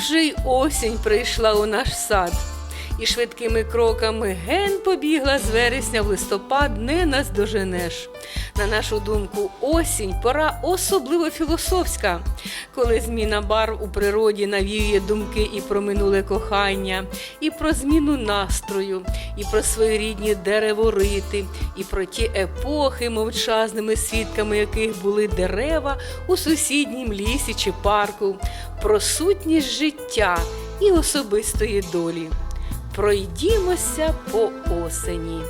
вже й осінь прийшла у наш сад, і швидкими кроками ген побігла з вересня в листопад, не наздоженеш. На нашу думку, осінь пора особливо філософська, коли зміна барв у природі навіює думки і про минуле кохання, і про зміну настрою, і про своєрідні дереворити, і про ті епохи, мовчазними свідками яких були дерева у сусіднім лісі чи парку, про сутність життя і особистої долі. Пройдімося по осені.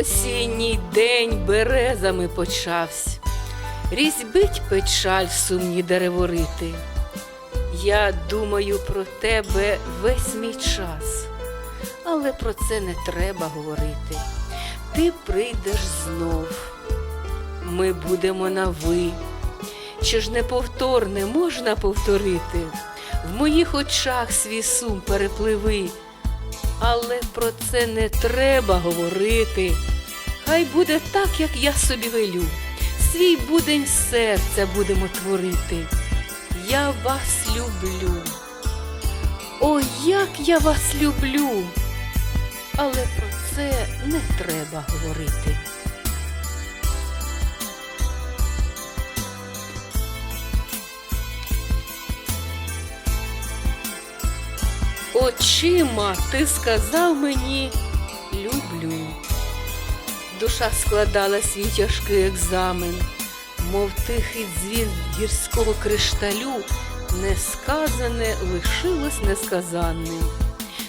Осінній день березами почався, різьбить печаль сумні дереворити. Я думаю про тебе весь мій час, але про це не треба говорити. Ти прийдеш знов, ми будемо на ви. Чи ж неповторне можна повторити? В моїх очах свій сум перепливи, але про це не треба говорити. Хай буде так, як я собі велю. Свій будень серця будемо творити. Я вас люблю. О, як я вас люблю. Але про це не треба говорити. Очима ти сказав мені. Душа складала свій тяжкий екзамен, мов тихий дзвін гірського кришталю, несказане лишилось несказанним.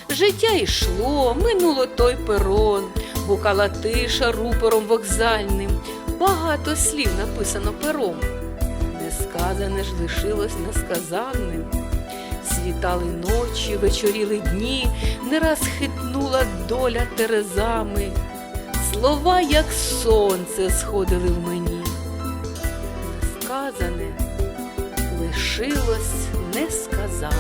Життя йшло, минуло той перон, гукала тиша рупором вокзальним. Багато слів написано пером. Несказане ж лишилось несказанним. Світали ночі, вечоріли дні, не раз хитнула доля терезами. Слова, як сонце, сходили в мені. Несказане лишилось несказаним.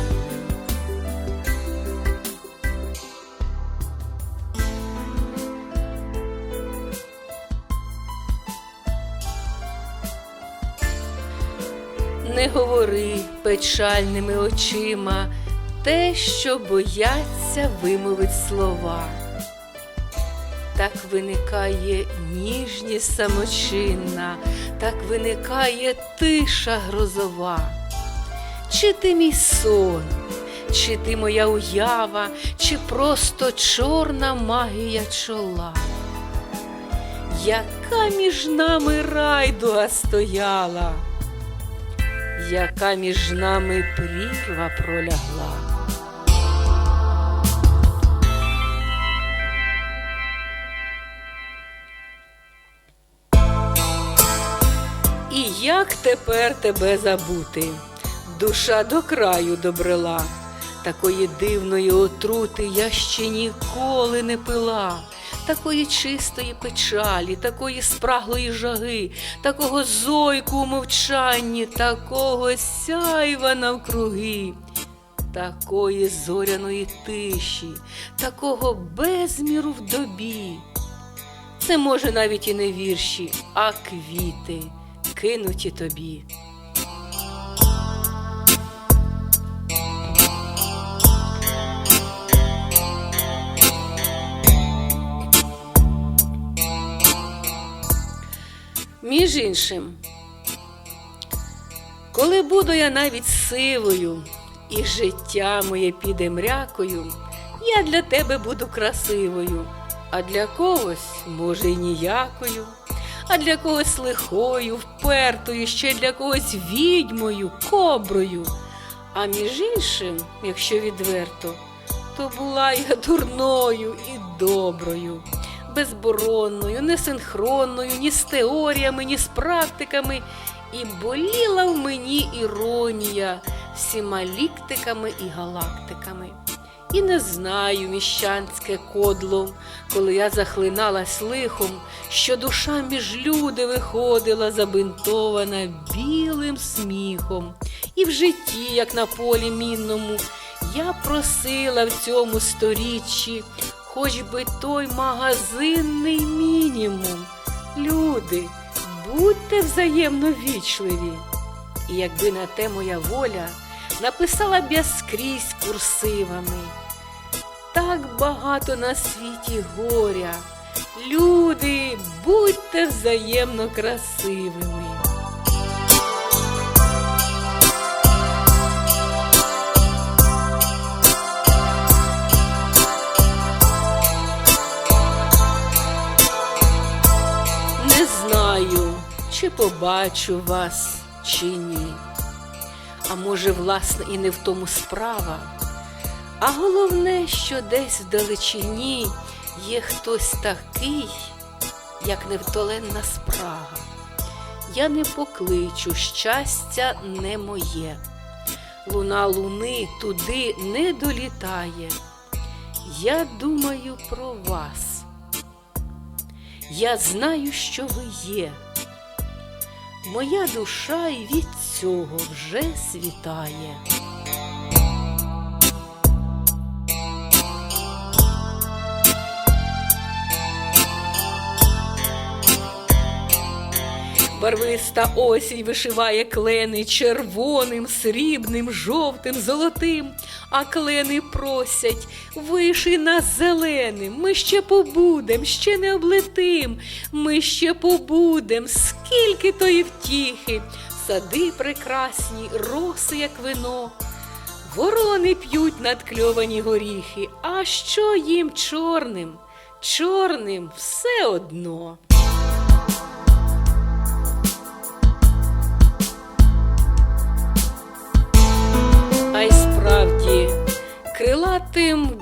Не говори печальними очима те, що бояться вимовить слова. Так виникає ніжність самочинна, так виникає тиша грозова. Чи ти мій сон, чи ти моя уява, чи просто чорна магія чола? Яка між нами райдуга стояла? яка між нами прірва пролягла. Як тепер тебе забути? Душа до краю добрела, такої дивної отрути я ще ніколи не пила такої чистої печалі, такої спраглої жаги, такого зойку у мовчанні, такого сяйва навкруги, такої зоряної тиші, такого безміру в добі. Це може навіть і не вірші, а квіти кинуті тобі. Між іншим, коли буду я навіть сивою, і життя моє піде мрякою, я для тебе буду красивою, а для когось, може, й ніякою, а для когось лихою, впертою, ще для когось відьмою, коброю. А між іншим, якщо відверто, то була я дурною і доброю безборонною, несинхронною, ні з теоріями, ні з практиками, і боліла в мені іронія всіма ліктиками і галактиками. І не знаю міщанське кодло, коли я захлиналась лихом, що душа між люди виходила, забинтована білим сміхом. І в житті, як на полі мінному, я просила в цьому сторіччі хоч би той магазинний мінімум. Люди, будьте взаємно вічливі. І якби на те моя воля, написала б я скрізь курсивами. Так багато на світі горя. Люди, будьте взаємно красивими. Не знаю, чи побачу вас, чи ні. А може, власне, і не в тому справа. А головне, що десь вдалечині є хтось такий, як невтоленна спрага. Я не покличу, щастя не моє. Луна луни туди не долітає. Я думаю про вас. Я знаю, що ви є. Моя душа й від цього вже світає. Барвиста осінь вишиває клени червоним, срібним, жовтим, золотим, а клени просять виши нас зеленим. Ми ще побудем, ще не облетим. Ми ще побудем, скільки тої втіхи, сади прекрасні, роси, як вино. Ворони п'ють надкльовані горіхи, а що їм чорним? Чорним все одно.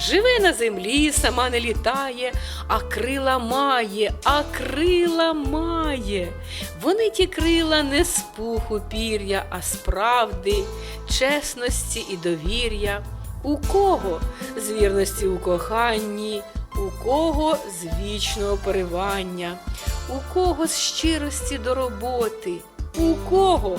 Живе на землі, сама не літає, а крила має, а крила має. Вони ті крила не з пуху пір'я, а з правди, чесності і довір'я. У кого з вірності у коханні, у кого з вічного поривання, у кого з щирості до роботи, у кого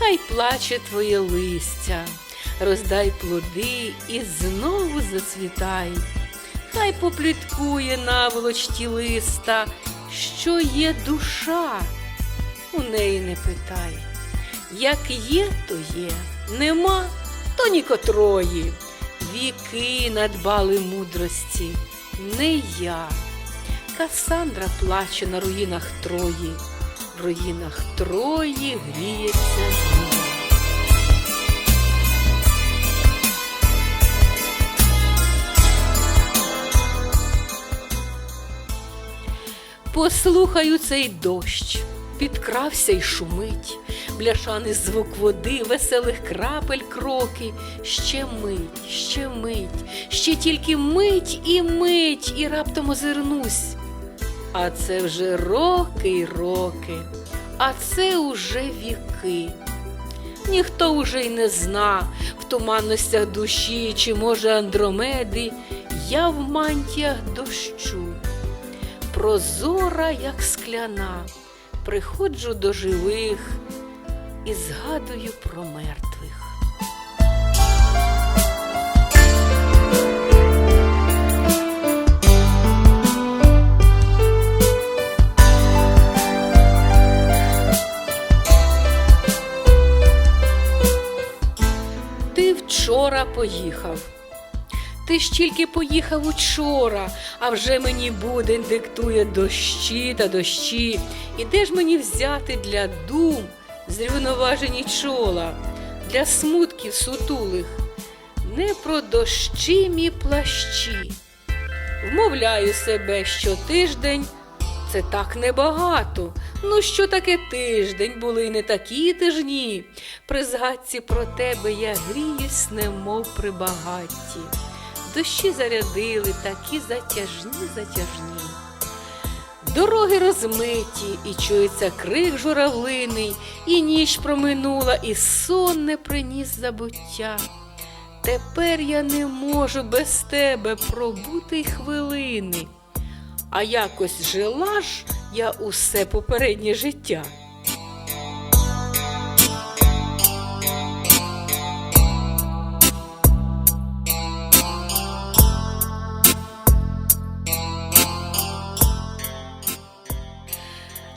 хай плаче твоє листя, роздай плоди і знову зацвітай. Хай попліткує наволочті листа, що є душа, у неї не питай. Як є, то є, нема, то нікотрої. Віки надбали мудрості, не я. Касандра плаче на руїнах Трої, в руїнах Трої гріється змія. Послухаю цей дощ, підкрався й шумить, бляшаний звук води, веселих крапель кроки, ще мить, ще мить, ще тільки мить і мить, і раптом озирнусь. А це вже роки й роки, а це уже віки. Ніхто уже й не зна в туманностях душі, чи, може, Андромеди, я в мантіях дощу прозора, як скляна, приходжу до живих і згадую про мертвих. Вчора поїхав. Ти ж тільки поїхав учора, а вже мені будень диктує дощі та дощі. І де ж мені взяти для дум зрівноважені чола, для смутків сутулих, не про дощі мі плащі, Вмовляю себе, що тиждень це так небагато. Ну, що таке тиждень, були не такі тижні. При згадці про тебе я гріюсь, немов при багатті. Дощі зарядили такі затяжні, затяжні. Дороги розмиті, і чується крик журавлиний, і ніч проминула, і сон не приніс забуття. Тепер я не можу без тебе пробути й хвилини, а якось жила ж я усе попереднє життя.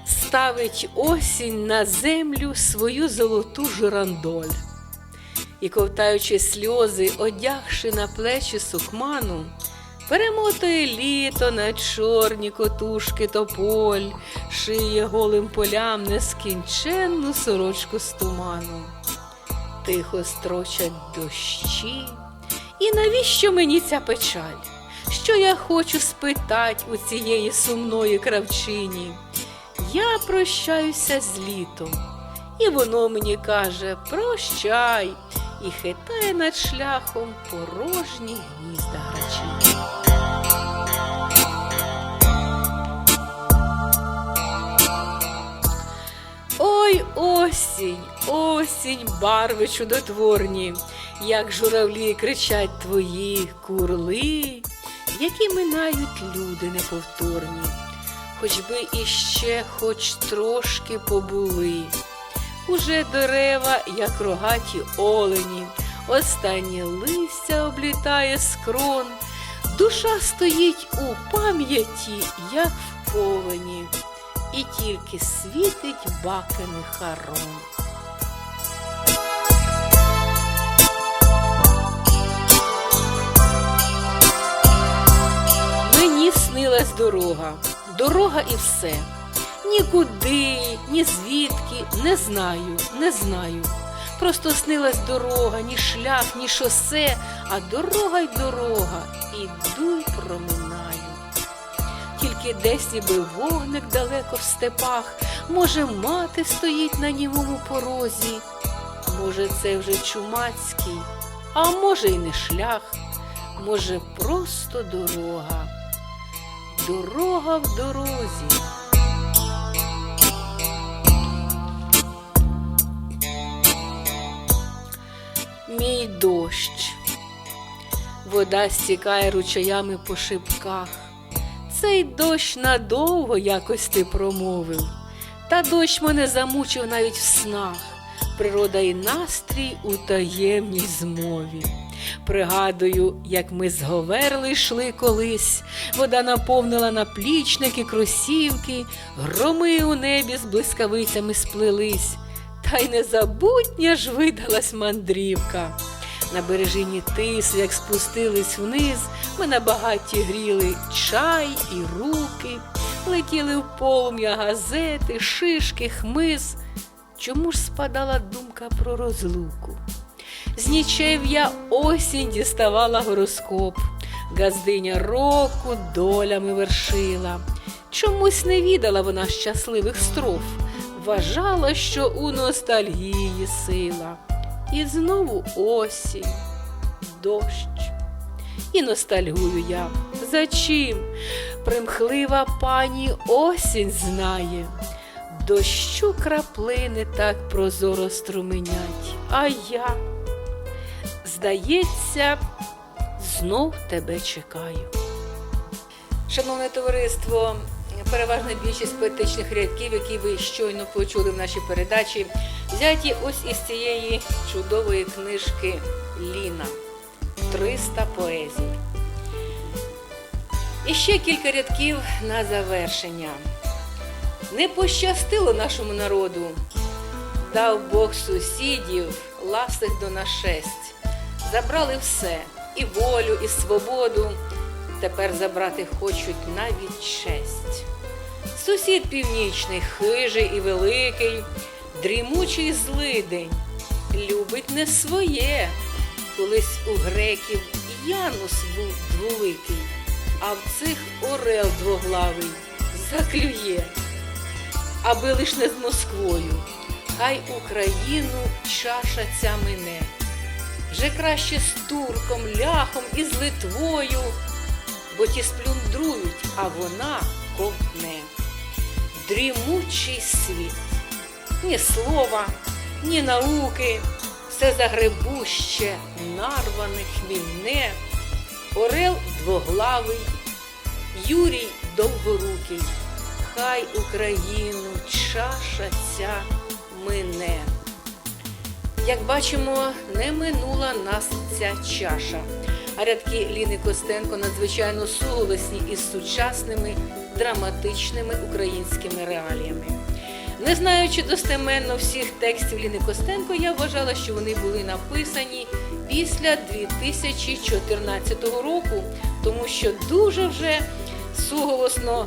Ставить осінь на землю свою золоту жирандоль. І, ковтаючи сльози, одягши на плечі сукману, перемотує літо на чорні котушки тополь, шиє голим полям нескінченну сорочку з туману. Тихо строчать дощі. І навіщо мені ця печаль? Що я хочу спитать у цієї сумної кравчині? Я прощаюся з літом, і воно мені каже прощай, і хитає над шляхом порожні гнізда грачі. Осінь, осінь, барви чудотворні, як журавлі кричать твої курли, які минають люди неповторні, хоч би іще хоч трошки побули. Уже дерева, як рогаті олені, останнє листя облітає скрон, душа стоїть у пам'яті, як в повені, і тільки світить баками харон. Мені снилась дорога, дорога і все. Нікуди, ні звідки, не знаю, не знаю. Просто снилась дорога, ні шлях, ні шосе, а дорога й дорога, іду й проминаю. Тільки десь ніби вогник далеко в степах, може, мати стоїть на німому порозі. Може, це вже чумацький, а може, й не шлях, може, просто дорога. Дорога в дорозі. Мій дощ. Вода стікає ручаями по шибках. Цей дощ надовго якось ти промовив. Та дощ мене замучив навіть в снах. Природа і настрій у таємній змові. Пригадую, як ми з Говерли йшли колись, вода наповнила наплічники, кросівки, громи у небі з блискавицями сплелись. Та й незабутня ж видалась мандрівка. На бережині тис, як спустились вниз, ми на багаті гріли чай і руки, летіли в полум'я газети, шишки, хмиз. Чому ж спадала думка про розлуку? З нічев'я осінь діставала гороскоп, газдиня року долями вершила. Чомусь не відала вона щасливих строф, вважала, що у ностальгії сила. І знову осінь, дощ. І ностальгую я. За чим? Примхлива пані осінь знає. Дощу краплини так прозоро струменять, а я, здається, знов тебе чекаю. Шановне товариство, переважна більшість поетичних рядків, які ви щойно почули в нашій передачі, взяті ось із цієї чудової книжки Ліна 300 поезій. І ще кілька рядків на завершення. Не пощастило нашому народу, дав Бог сусідів ласих до нашесть. Забрали все і волю, і свободу. Тепер забрати хочуть навіть честь. Сусід північний, хижий і великий, дрімучий злидень, любить не своє. Колись у греків Янус був двуликий, а в цих орел двоглавий заклює, аби лиш не з Москвою. Хай Україну чаша ця мине. Вже краще з турком, ляхом і з Литвою, бо ті сплюндрують, а вона ковтне. Дрімучий світ, ні слова, ні науки, все загребуще, нарване, хмільне, Орел двоглавий, Юрій довгорукий, хай Україну чаша ця мине. Як бачимо, не минула нас ця чаша. А рядки Ліни Костенко надзвичайно суголосні із сучасними драматичними українськими реаліями. Не знаючи достеменно всіх текстів Ліни Костенко, я вважала, що вони були написані після 2014 року, тому що дуже вже суголосно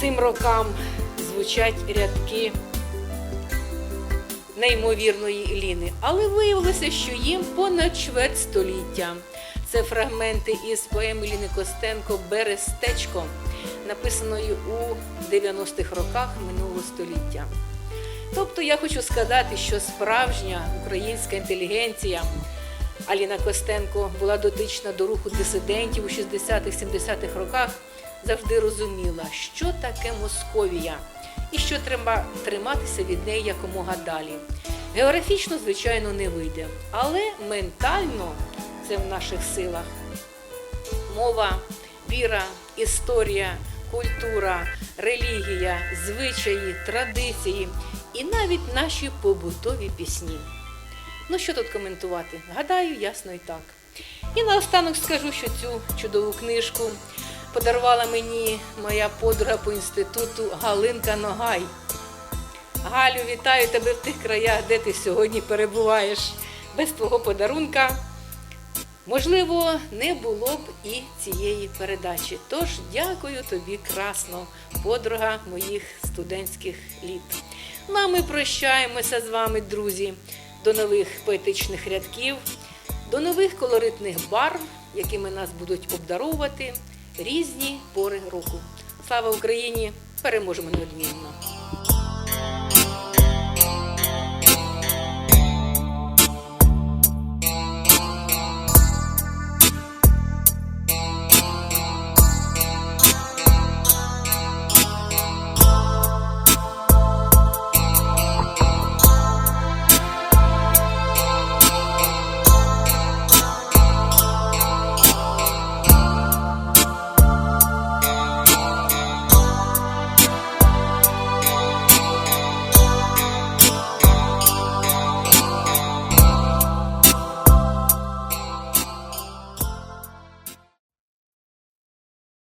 цим рокам звучать рядки неймовірної Ліни. Але виявилося, що їм понад чверть століття. Це фрагменти із поеми Ліни Костенко Берестечко, написаної у 90-х роках минулого століття. Тобто я хочу сказати, що справжня українська інтелігенція Аліна Костенко була дотична до руху дисидентів у 60-х-70-х роках, завжди розуміла, що таке Московія і що треба триматися від неї якомога далі. Географічно, звичайно, не вийде, але ментально це в наших силах. Мова, віра, історія, культура, релігія, звичаї, традиції і навіть наші побутові пісні. Ну що тут коментувати? Гадаю, ясно і так. І наостанок скажу, що цю чудову книжку подарувала мені моя подруга по інституту Галинка Ногай. Галю, вітаю тебе в тих краях, де ти сьогодні перебуваєш. Без твого подарунка, можливо, не було б і цієї передачі. Тож дякую тобі красно, подруга моїх студентських літ. Ну а ми прощаємося з вами, друзі, до нових поетичних рядків, до нових колоритних барв, якими нас будуть обдаровувати різні пори року. Слава Україні! Переможемо неодмінно!